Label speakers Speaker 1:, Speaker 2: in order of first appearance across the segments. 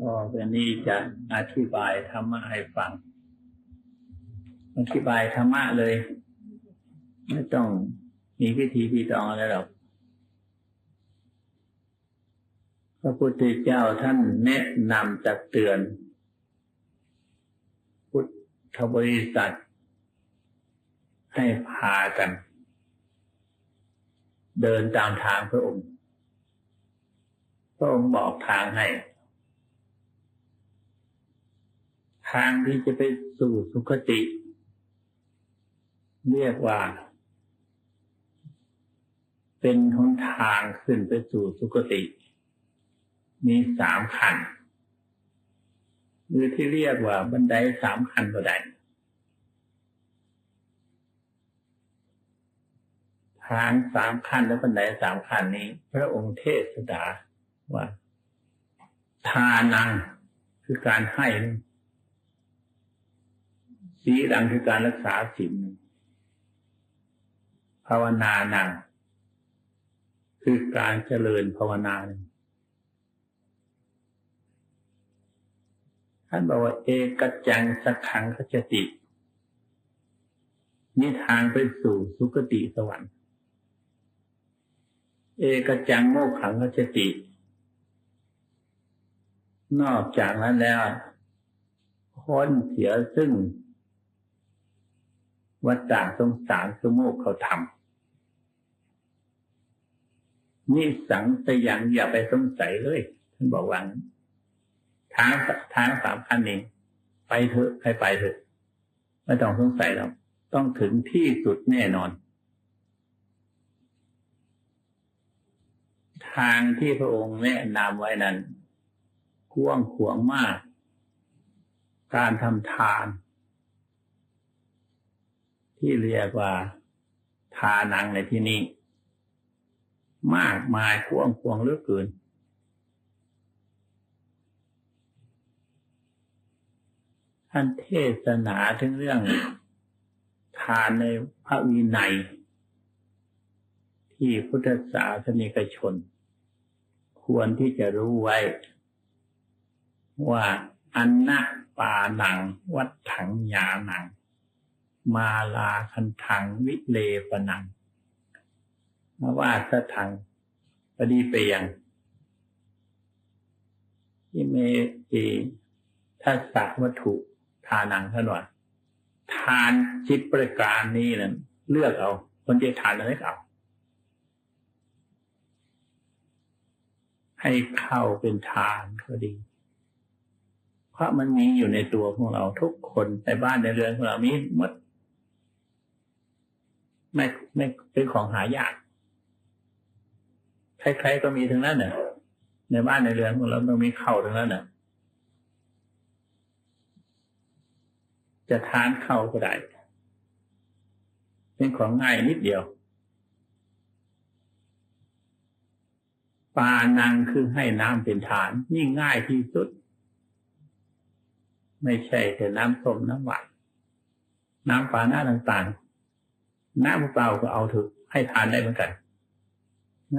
Speaker 1: ต่อไปนี้จะอธิบายธรรมะให้ฟัง อธิบายธรรมะเลย ไม่ต้องมีพิธีพิธองอะไรหรอก พระพุทธเจ้าท่านแนะนำตักเตือน พุทธบริษัท ให้พากัน เดินตามทางพระองค์ พระองค์บอกทางให้ ทางที่จะไปสู่สุคติ เรียกว่า เป็นหนทางขึ้นไปสู่สุคติ มีสามขั้นหรือที่เรียกว่าบันไดสามขั้นก็ไดทางสามขั้นและบันไดสามขั้นนี้ พระองค์เทศดาว่า ทานังคือการให้ สีดังคือการรักษาศีลภาวนานังคือการเจริญภาวนาหนึ่งท่านบอกว่า เอกจังสักขังขจตินี่ทางไปสู่สุคติสวรรค์ เอกจังโมกขังขจติ นอกจากนั้นแล้วพ้นเสียซึ่ง วัฏฏะสงสารสมุเขาทำนี่สังแต่ยังอย่าไปสงสัยเลยท่านบอกว่าทางทางสามขั้นนี้ไปเถอะให้ไปเถอะไม่ต้องสงสัยหรอกต้องถึงที่สุดแน่นอน ทางที่พระองค์แนะนำไว้นั้นกว้างขวางมาก การทำทาน ที่เรียกว่าทานังในที่นี้ มากมายกว้างขวางเหลือเกิน ท่านเทศนาถึงเรื่อง ทานในพระวินัย ที่พุทธศาสนิกชน ควรที่จะรู้ไว้ ว่าอันนะปานัง วัดถังยาหนัง มาลาคันทังวิเลปนังมาว่าสถังปดีเปียงที่เมตีทัศสวัตถุทานังท่านว่าทานจิตประการนี้นั้นเลือกเอา คนจะทานอะไรก็เอา ให้เข้าเป็นทานก็ดี เพราะมันมีอยู่ในตัวของเราทุกคนในบ้านในเรือนของเรามีหมด ไม่ไม่เป็นของหายากใครๆก็มีทั้งนั้นเนี่ยในบ้านในเรือนของเราต้องมีเข้าทั้งนั้นเนี่ยจะทานเข้าก็ได้เป็นของง่ายนิดเดียวปานังคือให้น้ำเป็นฐานนี่ง่ายที่สุด ไม่ใช่แต่น้ำส้มน้ำหวานน้ำปลาหน้าต่างๆ น้ำเปล่าก็เอาถึกให้ทานได้เหมือนกัน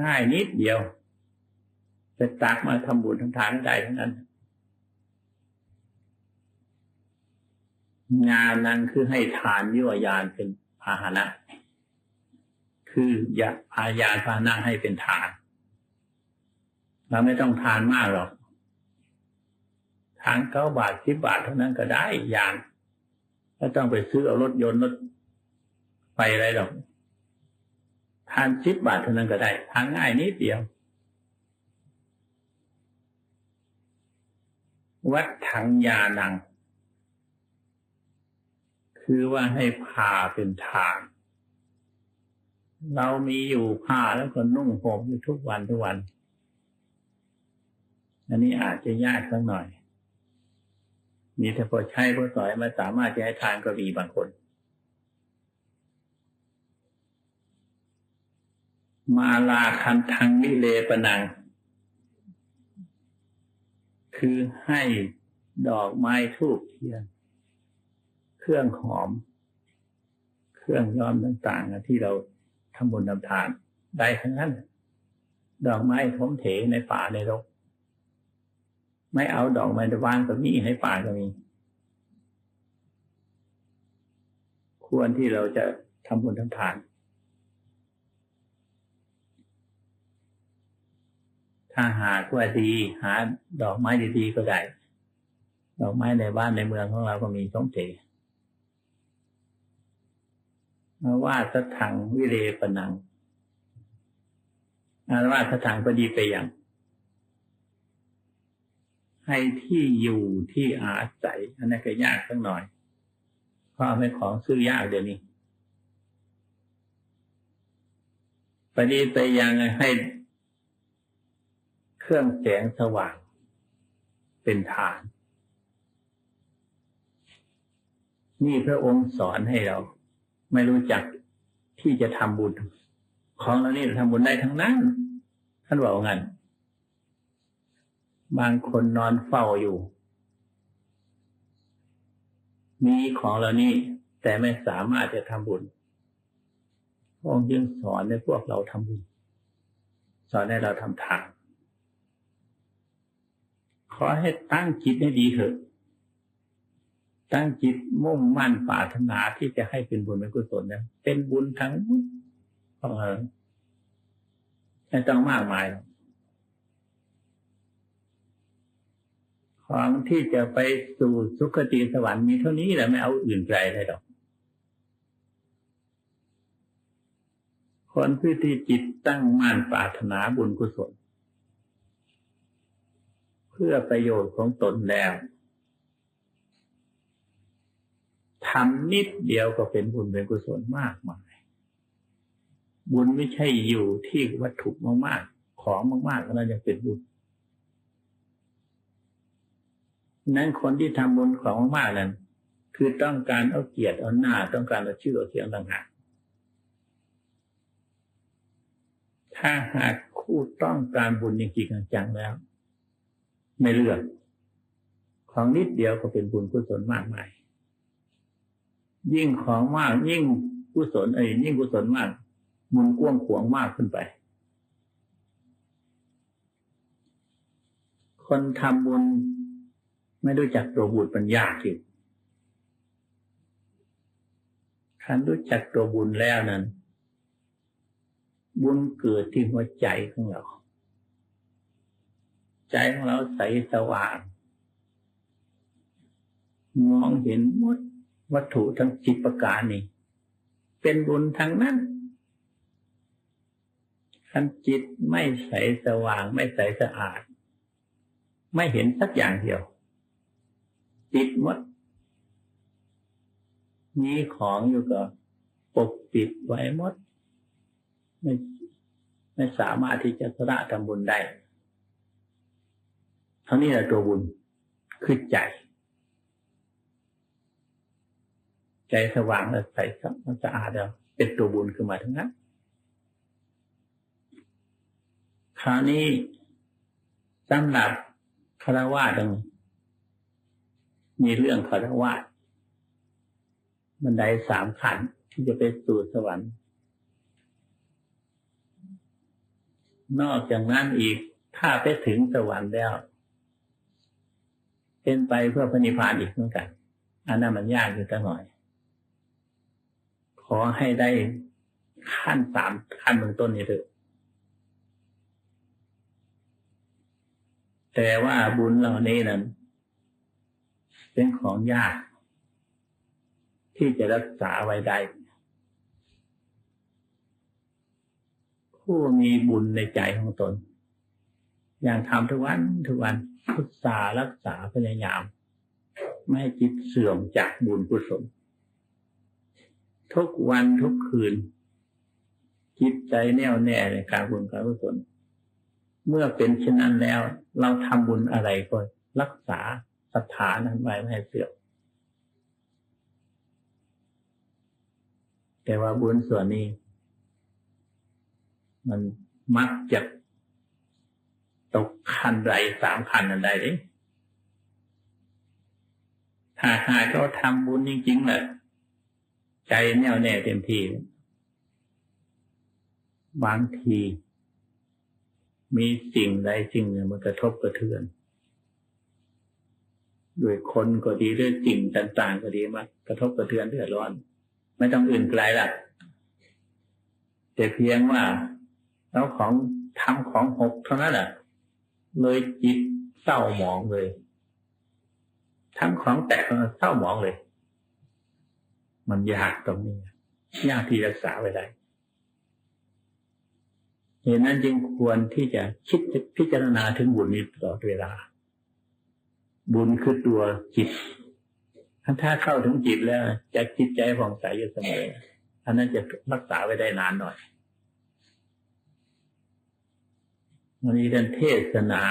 Speaker 1: ง่ายนิดเดียวจะตักมาทำบุญทำทานได้ทั้งนั้นงานนั้นคือให้ทานยั่วยานเป็นพาหนะ คืออยาพายานพาหนะให้เป็นทาน เราไม่ต้องทานมากหรอก ทานเก้าบาทสิบบาทเท่านั้นก็ได้ยานไม่ต้องไปซื้อเอารถยนต์รถ ไปอะไรหรอกทานสิบบาทเท่านั้นก็ได้ ทานง่ายนิดเดียว วัดถังยานัง คือว่าให้ผ้าเป็นทาง เรามีอยู่ผ้าแล้วก็นุ่งห่มอยู่ทุกวันทุกวัน อันนี้อาจจะยากสักหน่อย มีแต่พอใช้พอสอยมาสามารถจะให้ทานก็มีบางคน มาลาคันทังนิเลปนัง คือให้ดอกไม้ทูบเทียน เครื่องหอม เครื่องย้อมต่างๆที่เราทำบุญทำทานได้ทั้งนั้น ดอกไม้ผมเถในป่าในรก ไม่เอาดอกไม้วางก็มีให้ป่าก็มี ควรที่เราจะทำบุญทำทาน ถ้าหากว่าดีหาดอกไม้ดีๆก็ได้ ดอกไม้ในบ้านในเมืองของเราก็มีสองเจมาว่าสถังวิเลปนังอาว่าสถังพอดีไปอย่าง ให้ที่อยู่ที่อาศัยอันนี้ก็ยากสักหน่อยเพราะไม่ของซื้อยากเดี๋ยวนี้ปดีไปยังให้ เครื่องแสงสว่าง เป็นฐาน นี่พระองค์สอนให้เรา ไม่รู้จักที่จะทำบุญ ของเรานี่ทำบุญได้ทั้งนั้น ท่านบอกงั้นบางคนนอนเฝ้าอยู่ มีของเรานี่แต่ไม่สามารถจะทำบุญพระองค์จึงสอนให้พวกเราทำบุญ สอนให้เราทำทาน ขอให้ตั้งจิตให้ดีเถอะ ตั้งจิตมุ่งมั่นปรารถนาที่จะให้เป็นบุญเป็นกุศลนะเป็นบุญทั้งหมดเออไม่ต้องมากมายหรอกของที่จะไปสู่สุคติสวรรค์มีเท่านี้แหละไม่เอาอื่นไกลเลยหรอก คนที่ที่จิตตั้งมั่นปรารถนาบุญกุศล พื่อประโยชน์ของตนแล้วทำนิดเดียวก็เป็นบุญเป็นกุศลมากมาย บุญไม่ใช่อยู่ที่วัตถุมากๆ ของมากๆก็น่าจะเป็นบุญ นั้นคนที่ทำบุญของมากๆนั้น คือต้องการเอาเกียรติเอาหน้า ต้องการเอาชื่อเอาเสียงต่างหากถ้าหากคู่ต้องการบุญจริงๆจังแล้ว ไม่เลือกของนิดเดียวก็เป็นบุญกุศลมากมาย ยิ่งของมาก ยิ่งกุศลเอ้ยยิ่งกุศลมากบุญกว้างขวางมากขึ้นไป คนทำบุญไม่รู้จักตัวบุญปัญญาจริงคันรู้จักตัวบุญแล้วนั้น บุญเกิดที่หัวใจของเรา ใจของเราใสสว่าง มองเห็นหมดวัตถุทั้งจิตประการนี้เป็นบุญทั้งนั้นคันจิตไม่ใสสว่าง ไม่ใสสะอาด ไม่เห็นสักอย่างเดียวติดหมดมีของอยู่ก็ปกปิดไว้หมด ไม่ไม่สามารถที่จะสระทำบุญได้ เท่านี้แหละตัวบุญคือใจ ใจสว่างและใสมันสะอาดแล้วเป็นตัวบุญขึ้นมาทั้งนั้นคราวนี้สำหรับคารวะตรงมีเรื่องคารวะบันไดสามขันที่จะไปสู่สวรรค์ นอกจากนั้นอีกถ้าไปถึงสวรรค์แล้ว เป็นไปเพื่อพระนิพพานอีกเหมือนกันอันนั้นมันยากอยู่ตั้งหน่อย ขอให้ได้ขั้นสามขั้นเบื้องต้นนี้เถอะแต่ว่าบุญเหล่านี้นั้น เป็นของยาก ที่จะรักษาไว้ได้ผู้มีบุญในใจของตน อย่างทำทุกวันทุกวัน พุทธารักษาพยายาม ไม่ให้จิตเสื่อมจากบุญกุศลทุกวันทุกคืน จิตใจแน่วแน่ในการบุญการกุศลเมื่อเป็นเช่นนั้นแล้ว เราทำบุญอะไรก็รักษาศรัทธานั้นไว้ไม่ให้เสื่อมแต่ว่าบุญส่วนนี้ มันมักจะ ตกคันใดสามคันอันใดเลยถ้าหากเขาทำบุญจริงๆแหละใจแน่วแน่เต็มที่บางที มีสิ่งใดสิ่งหนึ่งมันกระทบกระเทือนด้วยคนก็ดีด้วยสิ่งต่าง ๆ ก็ดีมากระทบกระเทือนเดือดร้อน ไม่ต้องอื่นไกลละแต่เพียงว่าเราของทำของหกเท่านั้นแหละ เลยจิตเศร้าหมองเลย ทั้งของแตกเศร้าหมองเลย มันยากตรงนี้ยากที่รักษาไว้ได้เหตุนั้นจึงควรที่จะคิดพิจารณาถึงบุญนี้ตลอดเวลา บุญคือตัวจิตถ้าเข้าถึงจิตแล้วจะจิตใจผ่องใสอยู่เสมออันนั้นจะรักษาไว้ได้นานหน่อย วันนี้เดินเทศนา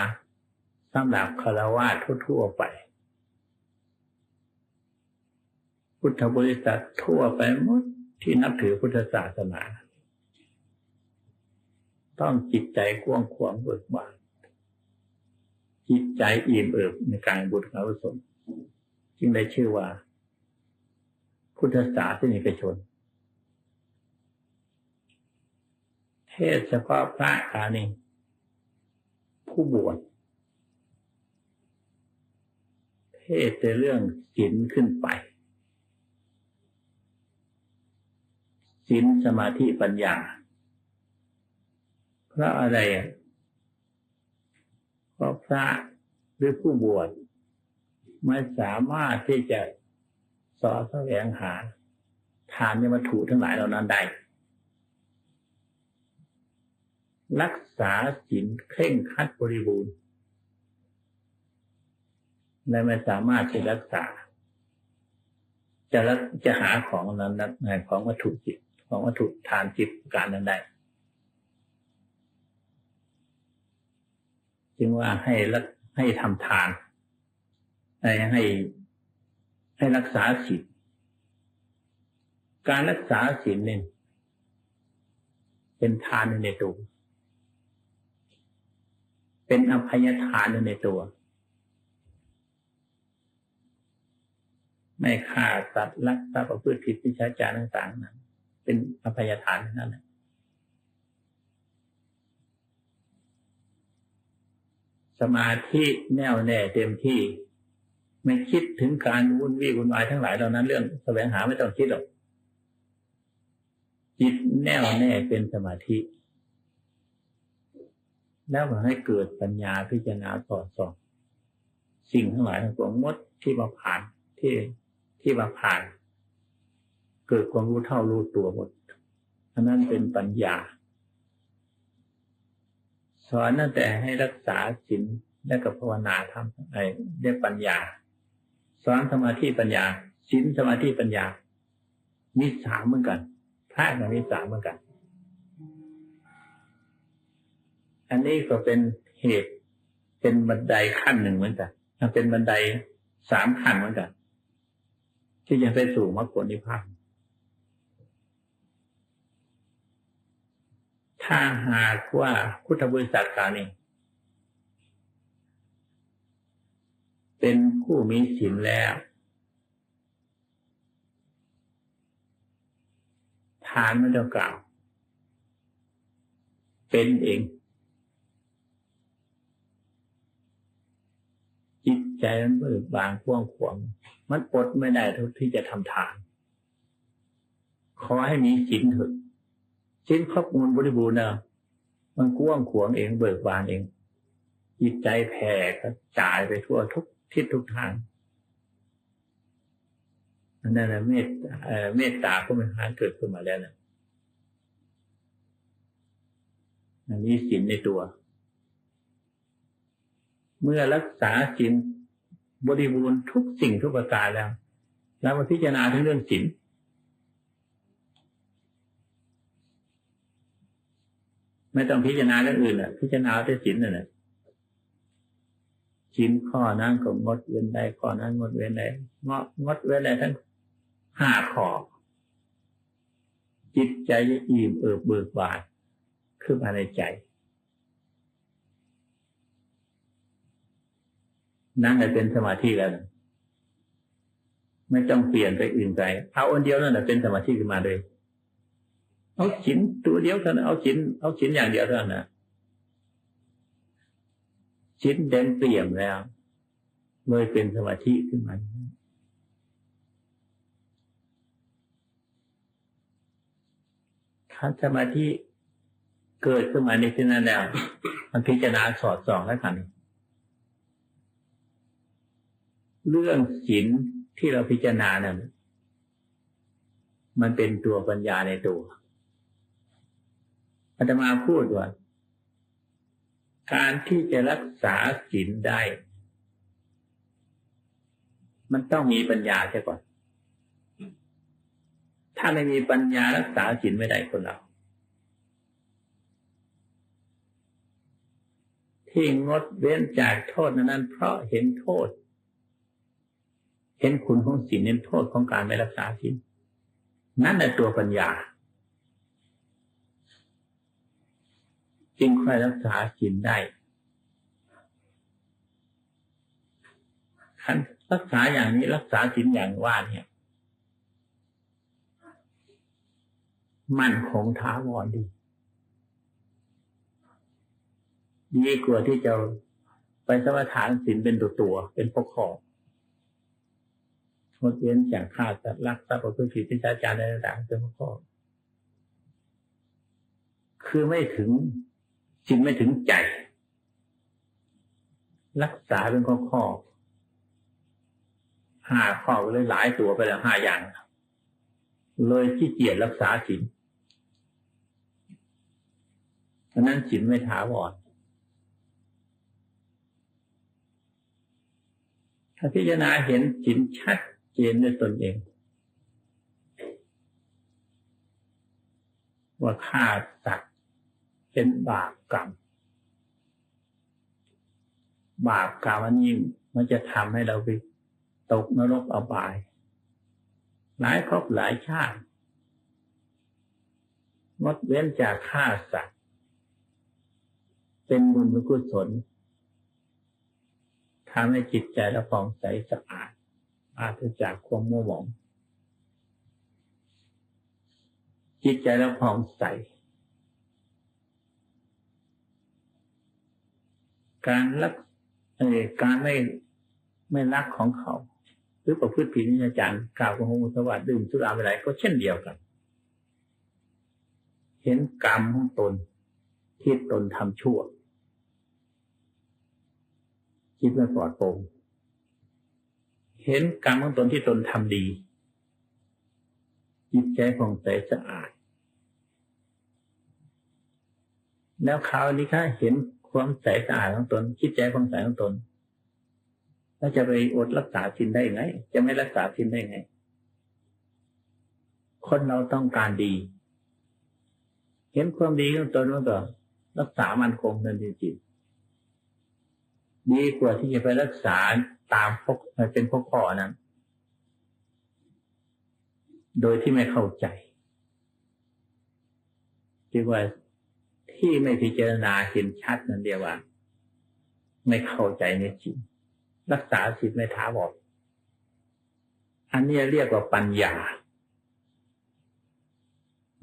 Speaker 1: สำหรับคารวะทั่วๆไป พุทธบริษัททั่วไปหมดที่นับถือพุทธศาสนา ต้องจิตใจกว้างขวางเบิกบานจิตใจอิ่มเอิบในการบุญกุศลจึงได้ชื่อว่า พุทธศาสนิกชน เทศเฉพาะพระอานี ผู้บวชเทศในเรื่องศีลขึ้นไปศีลสมาธิปัญญา เพราะอะไรอะเพราะพระหรือผู้บวชไม่สามารถที่จะสอแสวงหาทานยมถูทั้งหลายเหล่านั้นได้ รักษาศีลเคร่งคัดบริบูรณ์และไม่สามารถจะรักษา จะรักจะหาของนั้นนันของวัตถุจิต ของวัตถุทานจิตการนั้นได้จึงว่าให้รักให้ทำทาน ให้ให้ให้รักษาศีลการรักษาศีลเนี่ยเป็นทานในตัว เป็นอภัยทานในตัว ไม่ฆ่าสัตว์รักทรัพย์ประพฤติผิดวิชาจารต่างๆนั้นเป็นอภัยทานนั่นแหละสมาธิแน่วแน่เต็มที่ ไม่คิดถึงการวุ่นวี่วุ่นวายทั้งหลายเหล่านั้นเรื่องแสวงหาไม่ต้องคิดหรอกจิตแน่วแน่เป็นสมาธิ แล้วมันให้เกิดปัญญาพิจารณาต่อสอบสิ่งทั้งหลายทั้งปวงมดที่มาผ่านที่ที่มาผ่าน เกิดความรู้เท่ารู้ตัวหมดอันนั้นเป็นปัญญา สอนตั้งแต่ให้รักษาศีลและกับภาวนาทำอะไรได้ปัญญา สอนสมาธิปัญญาศีลสมาธิปัญญามีสามเหมือนกันพระก็มีสามเหมือนกัน อันนี้ก็เป็นเหตุ เป็นบันไดขั้นหนึ่งเหมือนกันเป็นบันไดสามขั้นเหมือนกัน ที่จะไปสู่มรรคผลนิพพานถ้าหากว่าพุทธบริษัทกานี้เป็นผู้มีศีลแล้ว ทานไม่ต้องกล่าว เป็นเอง จิต ใจมันเบิกบานกว้างขวางมันอดไม่ได้ทุกที่จะทำทาน ขอให้มีศีลเถอะชิ้นครอบมันบริบูรณ์นะมันกว้างขวางเองเบิกบานเอง จิตใจแผ่กระจายไปทั่วทุกทิศทุกทางนั่นแหละเมตเมตตาก็มันหาเกิดขึ้นมาแล้วนะอันนี้สินในตัว เมื่อรักษาสิน บริบูรณ์ทุกสิ่งทุกประการแล้ว แล้วมาพิจารณาถึงเรื่องสินไม่ต้องพิจารณาเรื่องอื่นอะ พิจารณาแต่ศีลนั่นแหละศีลข้อนั้นก็งดเว้นได้ข้อนั้นงดเว้นได้งดงดเว้นได้ทั้งห้าข้อจิตใจจะอิ่มเอิบเบิกบานขึ้นมาในใจ นั่นแหละเป็นสมาธิแล้วนไม่ต้องเปลี่ยนไปอื่นไปเอาอันเดียวนั่นแหละเป็นสมาธิขึ้นมาเลย เอาจินตัวเดียวเท่านั้นเอาจินเอาจินอย่างเดียวเท่านั้นนะจินเด่นเปลี่ยมแล้วเลยเป็นสมาธิขึ้นมาถ้าสมาธิเกิดขึ้นมาในที่นั้นแล้วมันพิจารณาสอดส่องแล้วกัน เรื่องศีลที่เราพิจารณานั้นมันเป็นตัวปัญญาในตัวอาตมาพูดว่า การที่จะรักษาศีลได้ มันต้องมีปัญญาใช่ก่อน ถ้าไม่มีปัญญารักษาศีลไม่ได้คนเราที่งดเว้นจากโทษนั้น เพราะเห็นโทษ เห็นคุณของศีลเห็นโทษของการไม่รักษาศีลนั่นแหละตัวปัญญา จึงค่อยรักษาศีลได้คันรักษาอย่างนี้รักษาศีลอย่างว่าเนี่ย มันคงท้าวรดีดีกว่าที่จะไปสมถานศีลเป็นตัวตัวเป็นพวกของ ดเว้นจากฆ่าสัตว์รักทรัพย์ประพฤติผิดพิจารณาในต่างๆเป็นพวกขอคือไม่ถึงจิตไม่ถึงใจ รักษาเป็นข้อข้อห้าข้อเลยหลายตัวไปแล้วห้าอย่าง เลยที่เกียจรักษาจิตเพราะนั้นจิตไม่ถาวรถ้าพิจารณาเห็นจิตชัด เจนด้วยตนเอง ว่าฆ่าสัตว์เป็นบาปกรรม บาปกรรมอันนี้มันจะทำให้เราไปตกนรกอบาย หลายครอบหลายชาติงดเว้นจากฆ่าสัตว์ เป็นบุญกุศลทำให้จิตใจเราฟองใสสะอาด อาจจะจากความมัวหมอง จิตใจเราฟองใส การรักการไม่ไม่รักของเขาหรือประพฤติผิดนิจารกล่าวของมุสวัสดดื่มสุราอะไรก็เช่นเดียวกัน เห็นกรรมของตนที่ตนทำชั่ว คิดไม่ปลอดโปร่ง เห็นกรรมของตนที่ตนทำดี จิตใจผ่องใสสะอาด แล้วคราวนี้ข้าเห็นความใสสะอาดของตนคิดใจความใสของตนแล้วจะไปอดรักษาสินได้ไง จะไม่รักษาสินได้ไง คนเราต้องการดี เห็นความดีของตนแล้วก็รักษามันคงนั่นจริงดีกว่าที่จะไปรักษา ตามพกเป็นพวกพ่อนั้น โดยที่ไม่เข้าใจเรียกว่าที่ไม่พิจารณาเห็นชัดนั่นเดียวว่า ไม่เข้าใจในจิตรักษาสิทธิ์ไม่ท้าบอก อันนี้เรียกว่าปัญญา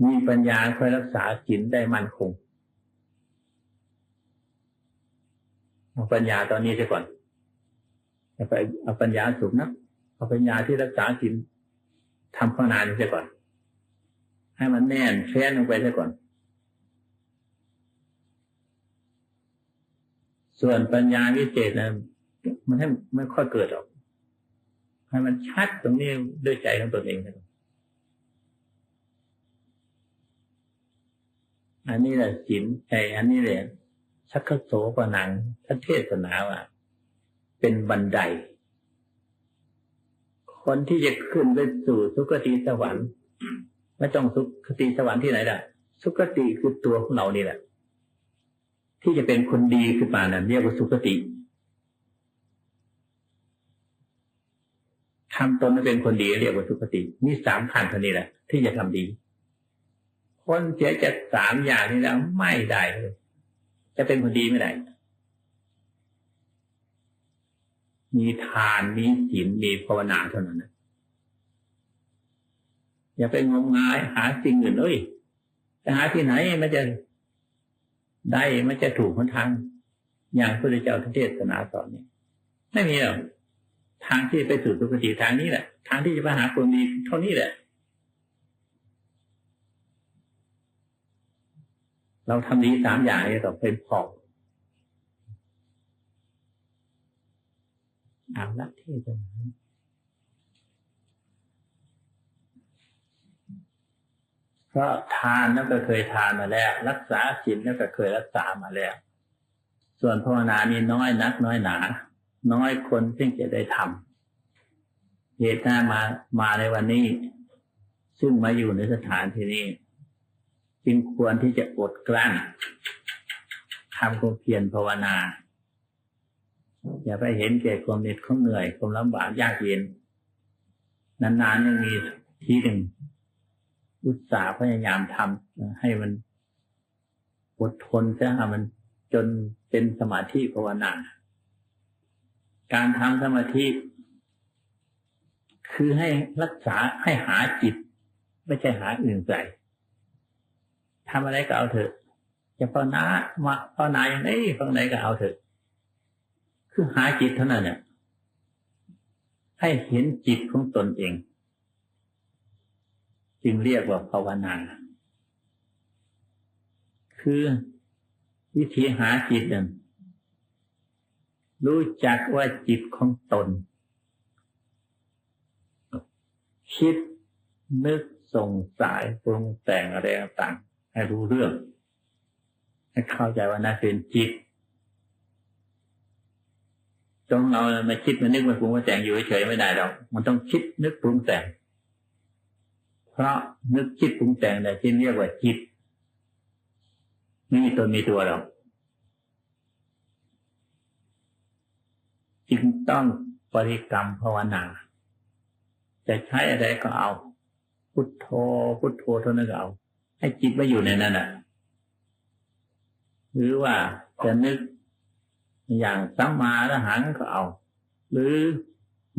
Speaker 1: มีปัญญาคอยรักษาสินได้มั่นคง ปัญญาตอนนี้เสียก่อน เอาไปเอาปัญญาสูงนะเอาปัญญาที่รักษาสินทำข้างนานเสียก่อน ให้มันแน่นแฟ้นลงไปเสียก่อน ส่วนปัญญาวิเศษนะมันให้ไม่ค่อยเกิดหรอกให้มันชัดตรงนี้ด้วยใจของตนเองนะอันนี้แหละสินใจอันนี้แหละชักโสปนังท่านเทศนาว่า เป็นบันได คนที่จะขึ้นไปสู่สุคติสวรรค์ไม่ต้องสุคติสวรรค์ที่ไหนล่ะ สุคติคือตัวของเรานี่แหละ ที่จะเป็นคนดีขึ้นมานั้นเรียกว่าสุคติทำตนให้เป็นคนดีเรียกว่าสุคตินี่สามขันเท่านี้แหละ ที่จะทำดี คนเสียจากสามอย่างนี้แล้วไม่ได้เลยจะเป็นคนดีไม่ได้ มีทานมีศีลมีภาวนาเท่านั้นนะอย่าไปงมงายหาสิ่งอื่นเอ้ยจะหาที่ไหนมันจะได้มันจะถูกคนทาง อย่างพระเจ้าเทศนาสอนนี่ไม่มีหรอกทางที่ไปสู่สุคติทางนี้แหละ ทางที่จะไปหาความดีเท่านี้แหละ เราทำดีสามอย่างนี้ต่อเป็นพอ อาละที่จะเพราะทานนั่นก็เคยทานมาแล้ว รักษาศีลนั่นก็เคยรักษามาแล้ว ส่วนภาวนานี่น้อยนักน้อยหนา น้อยคนซึ่งจะได้ทำเหตุหน้ามามาในวันนี้ ซึ่งมาอยู่ในสถานที่นี้ จึงควรที่จะอดกลั้นทำความเพียรภาวนา อย่าไปเห็นแก่ความเหน็ดความเหนื่อยความลำบากยากเย็น นานๆยังมีทีหนึ่งอุตสาห์พยายามทำให้มันอดทนจะมันจนเป็นสมาธิภาวนา การทำสมาธิ คือให้รักษาให้หาจิต ไม่ใช่หาอื่นใส่ทำอะไรก็เอาเถอะจะภาวนามาภาวนาอย่างนี้ภาวนาก็เอาเถอะ คือหาจิตเท่านั้นเนี่ยให้เห็นจิตของตนเอง จึงเรียกว่าภาวนา คือวิธีหาจิตนั้นรู้จักว่าจิตของตน คิดนึกสงสายปรุงแต่งอะไรต่างให้รู้เรื่อง ให้เข้าใจว่านั่นเป็นจิต จงเราไม่คิดมานึกมาปรุงมาแต่งอยู่เฉยไม่ได้หรอกมันต้องคิดนึกปรุงแต่ง เพราะนึกคิดปรุงแต่งแต่ที่เรียกว่าจิตไม่มีตนมีตัวหรอกจึงต้องบริกรรมภาวนา จะใช้อะไรก็เอา พุทโธพุทโธเท่านั้นก็เอา ให้จิตมาอยู่ในนั้นอะ หรือว่าจะนึก อย่างสัมมาละหังก็เอา หรือ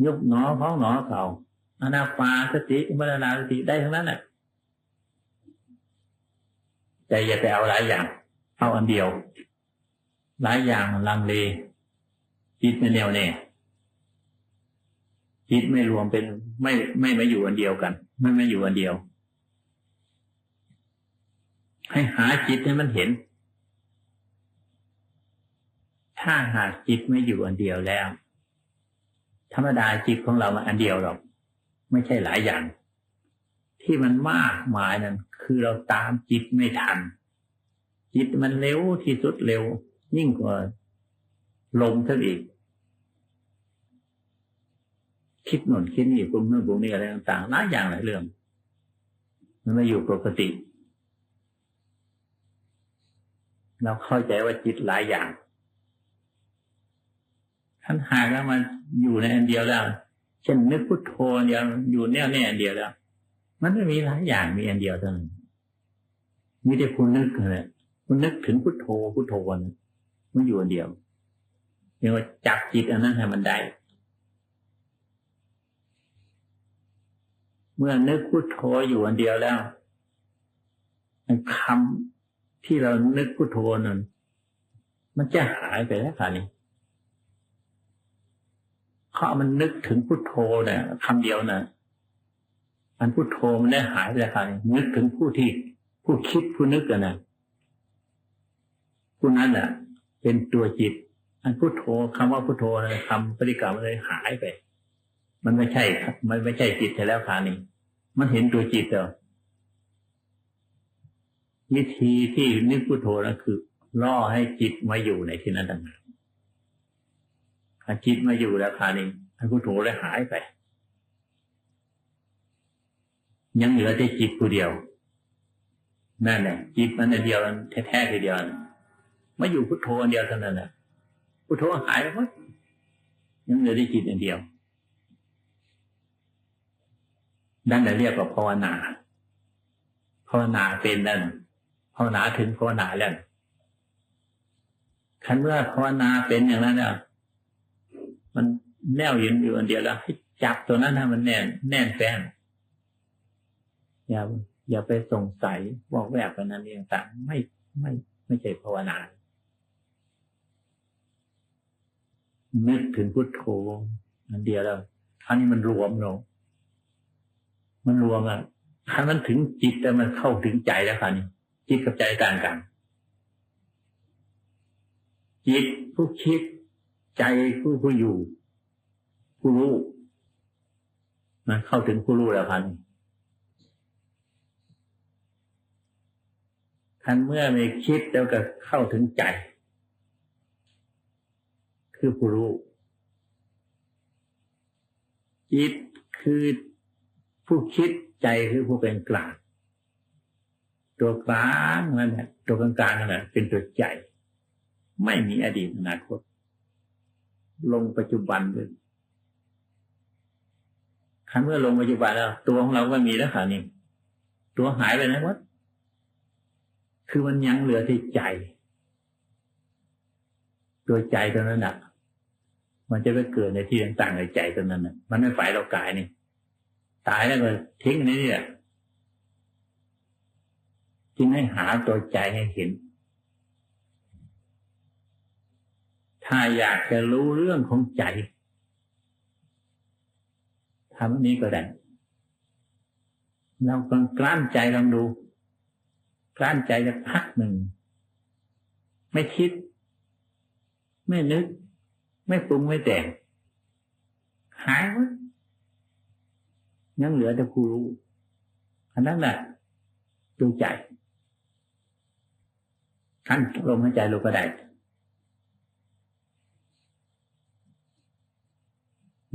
Speaker 1: ยกหนอพ้องหนอเอาอนาปาสติมรณาสติได้ทั้งนั้นแหละแต่อย่าไปเอาหลายอย่าง เอาอันเดียว หลายอย่างลังเลจิตไม่แนวแน่จิตไม่รวมเป็นไม่ไม่มาอยู่อันเดียวกัน ไม่มาอยู่อันเดียว ให้หาจิตให้มันเห็น ถ้าหากจิตไม่อยู่อันเดียวแล้ว ธรรมดาจิตของเรามันอันเดียวหรอก ไม่ใช่หลายอย่าง ที่มันมากมายนั้น คือเราตามจิตไม่ทัน จิตมันเร็วที่สุดเร็ว ยิ่งกว่าลมทั้งอีก คิดหนุนคิดนี่ปรุงนู่นปรุงนี่อะไรต่างๆหลายอย่างหลายเรื่อง มันไม่อยู่ปกติเราเข้าใจว่าจิตหลายอย่าง ท่านหากแล้วมันอยู่ในอันเดียวแล้วเช่นนึกพุทโธเดียวอยู่แน่วแน่อันเดียวแล้ว มันไม่มีหลายอย่างมีอันเดียวเท่านั้นมีแต่คุณนึกเลยคุณนึกถึงพุทโธพุทโธนมันอยู่อันเดียวเรียกว่าจับจิตอันนั้นให้มันได้เมื่อนึกพุทโธอยู่อันเดียวแล้วคำที่เรานึกพุทโธนั้นมันจะหายไปแล้วค่ะนี่ เขามันนึกถึงพุทโธเนี่ยคำเดียวนะอันพุทโธมันได้หายไปแล้วครับนึกถึงผู้ที่ผู้คิดผู้นึกกันนะผู้นั้นแหละเป็นตัวจิต อันพุทโธคำว่าพุทโธนะคำปฏิกรรมเลยหายไป มันไม่ใช่มันไม่ใช่จิตแล้วค่ะนี่มันเห็นตัวจิตแล้ววิธีที่นึกพุทโธนั่นคือล่อให้จิตมาอยู่ในที่นั้นต่างหาก ถ้าจิตมาอยู่แล้วคานี้อันพุทโธเลยหายไป ยังเหลือแต่จิตผู้เดียว นั่นแหละจิตมันเดียวแท้ๆทีเดียวมาอยู่พุทโธอันเดียวเท่านั้นแหละพุทโธหายไปหมดยังเหลือแต่จิตอันเดียวนั่นแหละเรียกว่าภาวนาภาวนาเป็นนั่นภาวนาถึงภาวนาแล้วคันเมื่อภาวนาเป็นอย่างนั้นเนี่ย มันแน่วยืนอยู่อันเดียวแล้วให้จับตัวนั้นให้มันแน่นแน่นแฟ้นอย่าอย่าไปสงสัยบอกแวกไปนั้นเองต่างไม่ไม่ไม่ใช่ภาวนานึกถึงพุทโธมันเดียวแล้วครานี้มันรวมลงมันรวมอะถ้ามันถึงจิตแต่มันเข้าถึงใจแล้วคราวนี้จิตกับใจต่างกันจิตผู้คิด ใจผู้ผู้อยู่ ผู้รู้มันเข้าถึงผู้รู้แล้วพันทันเมื่อไม่คิดแล้วก็เข้าถึงใจ คือผู้รู้จิตคือผู้คิดใจคือผู้เป็นกลางตัวกลางนั่นแหละตัวกลางกลางนั่นแหละเป็นตัวใจ ไม่มีอดีตอนาคต ลงปัจจุบันเลยคันเมื่อลงปัจจุบันแล้ว ตัวของเราก็มีแล้วค่ะนี่ตัวหายไปไหนวะคือมันยังเหลือที่ใจ ตัวใจตัวนั้นอะมันจะไปเกิดในที่ต่างๆในใจตัวนั้นอะมันไม่ฝ่ายเรากายนี่ตายแล้วก็ทิ้งนี่เนี่ยจึงให้หาตัวใจให้เห็น ถ้าอยากจะรู้เรื่องของใจทำอันนี้ก็ได้ เรากกลั้นใจลองดู กลั้นใจจะพักหนึ่ง ไม่คิด ไม่นึก ไม่ปรุงไม่แต่ง หายวะยังเหลือแต่ผู้รู้อันนั้นแหละดูใจ ขั้นลมหายใจลงก็ได้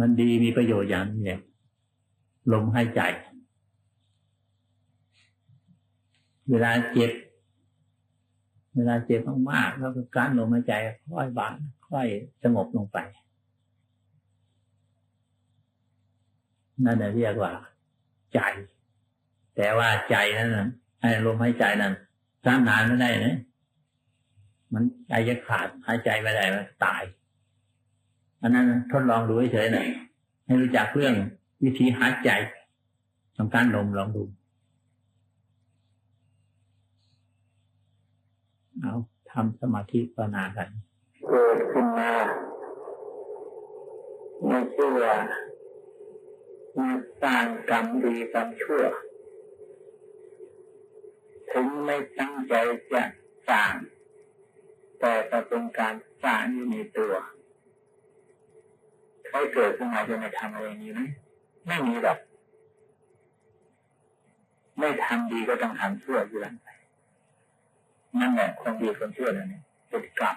Speaker 1: มันดีมีประโยชน์อย่างนี้เนี่ยลมหายใจ เวลาเจ็บ เวลาเจ็บมากๆแล้วก็การลมหายใจค่อยบานค่อยสงบลงไป นั่นเรียกว่า ใจ แต่ว่าใจนั้นไอ้ลมหายใจนั้นสั้นนานไม่ได้นะมันใจจะขาดหายใจไม่ได้มันตาย อันนั้นทดลองดูเฉยๆหน่อยให้รู้จักเรื่องวิธีหายใจทำการลมลองดูเอาทำสมาธิภาวนากัน
Speaker 2: เกิดขึ้นมาไม่เชื่อมาสร้างกรรมดีกรรมชั่ว ถึงไม่ตั้งใจจะสร้าง แต่ก็เป็นการสร้างอยู่ในตัว ใครเกิดขึ้นมาจะไม่ทำอะไรนี้ไหมไม่มีหรอกไม่ทำดีก็ต้องทำชั่วอยู่แล้วไปนั่นแหละคนดีคนชั่วนั่นเองพฤติกรรม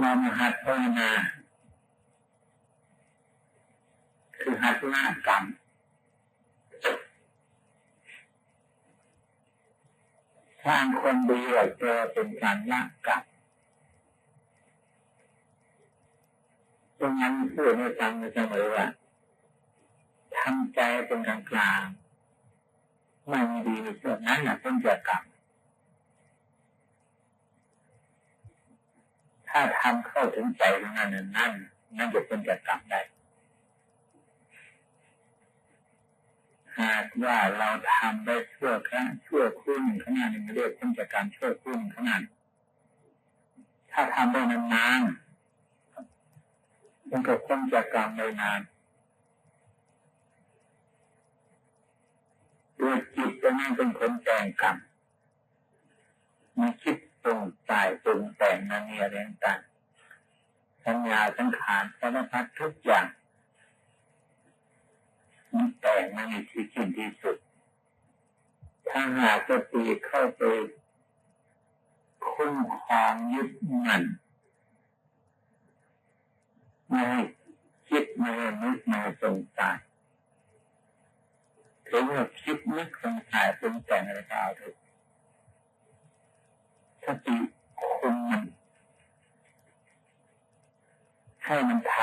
Speaker 2: นามหัดภาวนาคือหัดละกรรมสร้างคนดีไว้เจอเป็นการละกรรม ตรงนั้นพูดให้ฟังเสมอว่าทำใจเป็นกลางกลางไม่มีดีในส่วนนั้นนะเป็นเกี่ยวกับถ้าทำเข้าถึงใจตรงนั้นนั่นนั่นจะเป็นเกี่ยวกับได้หากว่าเราทำได้ชั่วครั้งชั่วครึ่งขนาดนี้เรียกเป็นจากการชั่วครึ่งขนาดถ้าทำได้นานๆ มันก็พ้นจากกรรมในนานด้วจิตจะนั่นเป็นคนแต่งกรรมมันคิดตรงตายตรงแต่งนั่นนี่อะไรต่างสัญญาสังขารสารพัดทุกอย่างมันแต่งมันมีที่สิ้นที่สุด ถ้าหากสติเข้าไปคุ้มครองยึดมั่น ม่คิดไม่ให้นึกไม่สงสัยถึงว่าคิดนึกสงสัยปรุงแต่งอะไรก็เอาเถอะสติคุมมันให้มันท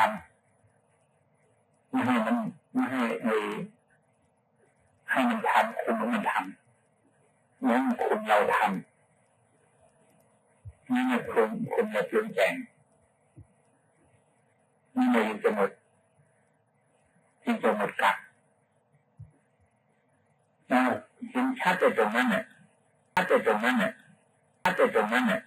Speaker 2: ำไม่ให้มันไม่ให้ไอ้ให้มันทำคุมมันทำนั่นคุมเราทำนั่นคุมคุมเราปรุงแต่ง มันเลยจะหมดจึงจะหมดกัดนะเห็นชัดแต่ตรงนั้นเนี่ยชัดแต่ตรงนั้นเนี่ยชัดแต่ตรงนั้นเนี่ย